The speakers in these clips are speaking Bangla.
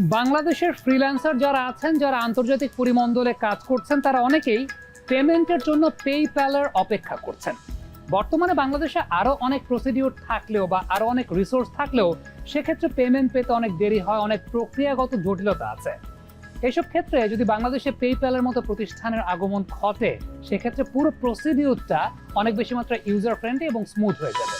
বাংলাদেশের ফ্রিল্যান্সার যারা আছেন, যারা আন্তর্জাতিক পরিমণ্ডলে কাজ করছেন, তারা অনেকেই পেমেন্টের জন্য পেপ্যালের অপেক্ষা করছেন। বর্তমানে বাংলাদেশে আরও অনেক প্রসিডিউর থাকলেও বা আরও অনেক রিসোর্স থাকলেও সেক্ষেত্রে পেমেন্ট পেতে অনেক দেরি হয়, অনেক প্রক্রিয়াগত জটিলতা আছে। এইসব ক্ষেত্রে যদি বাংলাদেশে পেপ্যালের মতো প্রতিষ্ঠানের আগমন ঘটে, সেক্ষেত্রে পুরো প্রসিডিউরটা অনেক বেশি মাত্রায় ইউজার ফ্রেন্ডলি এবং স্মুথ হয়ে যাবে।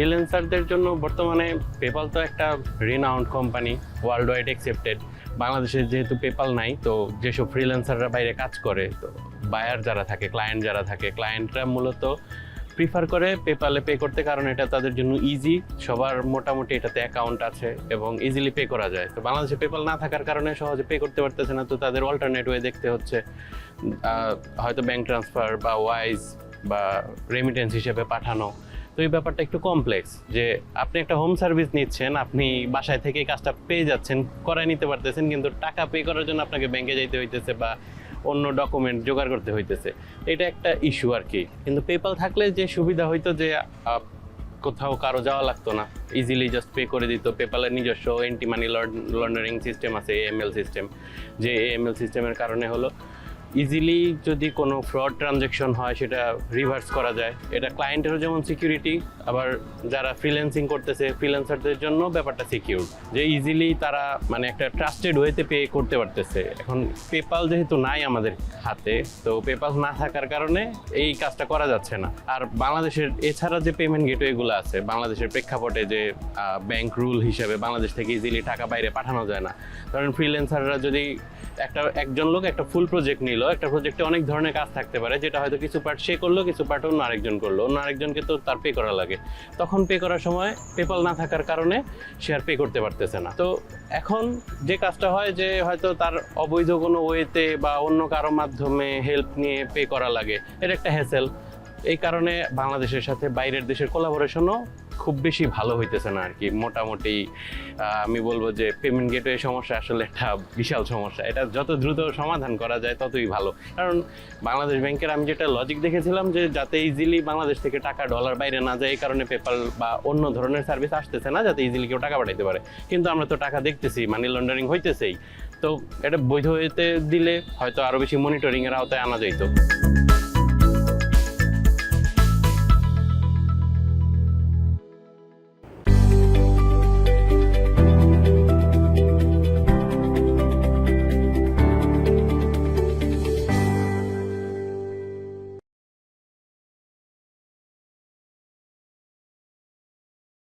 ফ্রিল্যান্সারদের জন্য বর্তমানে পেপাল তো একটা renowned company world wide accepted বাংলাদেশে যেহেতু পেপাল নাই, তো যেসব ফ্রিল্যান্সাররা বাইরে কাজ করে, তো বায়ার যারা থাকে ক্লায়েন্ট যারা থাকে ক্লায়েন্টরা মূলত প্রিফার করে পেপালে পে করতে কারণ এটা তাদের জন্য ইজি সবার মোটামুটি এটাতে অ্যাকাউন্ট আছে এবং ইজিলি পে করা যায়। তো বাংলাদেশে পেপাল না থাকার কারণে সহজে পে করতে পারতেছে না, তো তাদের অল্টারনেট ওয়ে দেখতে হচ্ছে হয়তো ব্যাংক ট্রান্সফার বা ওয়াইজ বা রেমিটেন্স হিসেবে পাঠানো। এই ব্যাপারটা একটু কমপ্লেক্স যে আপনি একটা হোম সার্ভিস নিচ্ছেন, আপনি বাসায় থেকে কাজটা পেয়ে যাচ্ছেন করাই নিতে পারতেছেন, কিন্তু টাকা পে করার জন্য আপনাকে ব্যাংকে যাইতে হইতেছে বা অন্য ডকুমেন্ট জোগাড় করতে হইতেছে। এটা একটা ইস্যু আর কি। কিন্তু পেপাল থাকলে যে সুবিধা হইতো যে কোথাও কারও যাওয়া লাগতো না। ইজিলি জাস্ট পে করে দিত। পেপালের নিজস্ব এন্টি মানি লন্ডারিং সিস্টেম আছে এএমএল সিস্টেম যে এএমএল সিস্টেমের কারণে হলো। ইজিলি যদি কোনো ফ্রড ট্রানজ্যাকশন হয়, সেটা রিভার্স করা যায়। এটা ক্লায়েন্টেরও যেমন সিকিউরিটি আবার যারা ফ্রিল্যান্সিং করতেছে ফ্রিল্যান্সারদের জন্য ব্যাপারটা সিকিউর যে ইজিলি তারা মানে একটা ট্রাস্টেড ওয়েতে পে করতে পারতেছে। এখন পেপাল যেহেতু নাই আমাদের হাতে, তো পেপাল না থাকার কারণে এই কাজটা করা যাচ্ছে না। আর বাংলাদেশের এছাড়া যে পেমেন্ট গেটওয়েগুলো আছে, বাংলাদেশের প্রেক্ষাপটে যে ব্যাংক রুল হিসেবে বাংলাদেশ থেকে ইজিলি টাকা বাইরে পাঠানো যায় না। কারণ ফ্রিল্যান্সাররা যদি একটা, একজন লোক একটা ফুল প্রজেক্ট নিল একটা প্রজেক্টে অনেক ধরনের কাজ থাকতে পারে, যেটা হয়তো কিছু পার্ট সে করল, কিছু পার্ট অন্য আরেকজন করল, অন্য আরেকজনকে তো তার পে করা লাগে। তখন পে করার সময় পেপাল না থাকার কারণে সে আর পে করতে পারতেছে না। তো এখন যে কাজটা হয় যে হয়তো তার অবৈধ কোনো ওয়েতে বা অন্য কারও মাধ্যমে হেল্প নিয়ে পে করা লাগে, এটা একটা হ্যাসেল এই কারণে বাংলাদেশের সাথে বাইরের দেশের কোলাবোরেশনও খুব বেশি ভালো হইতেছে না আর কি মোটামুটি আমি বলব যে পেমেন্ট গেটওয়ে সমস্যা আসলে একটা বিশাল সমস্যা। এটা যত দ্রুত সমাধান করা যায় ততই ভালো। কারণ বাংলাদেশ ব্যাংকের আমি যেটা লজিক দেখেছিলাম যে যাতে ইজিলি বাংলাদেশ থেকে টাকা ডলার বাইরে না যায়, এই কারণে পেপাল বা অন্য ধরনের সার্ভিস আসতেছে না, যাতে ইজিলি কেউ টাকা পাঠাইতে পারে। কিন্তু আমরা তো টাকা দেখতেছি মানি লন্ডারিং হইতেছেই। তো এটা বৈধ হইতে দিলে হয়তো আরও বেশি মনিটরিংয়ের আওতায় আনা যাইতো।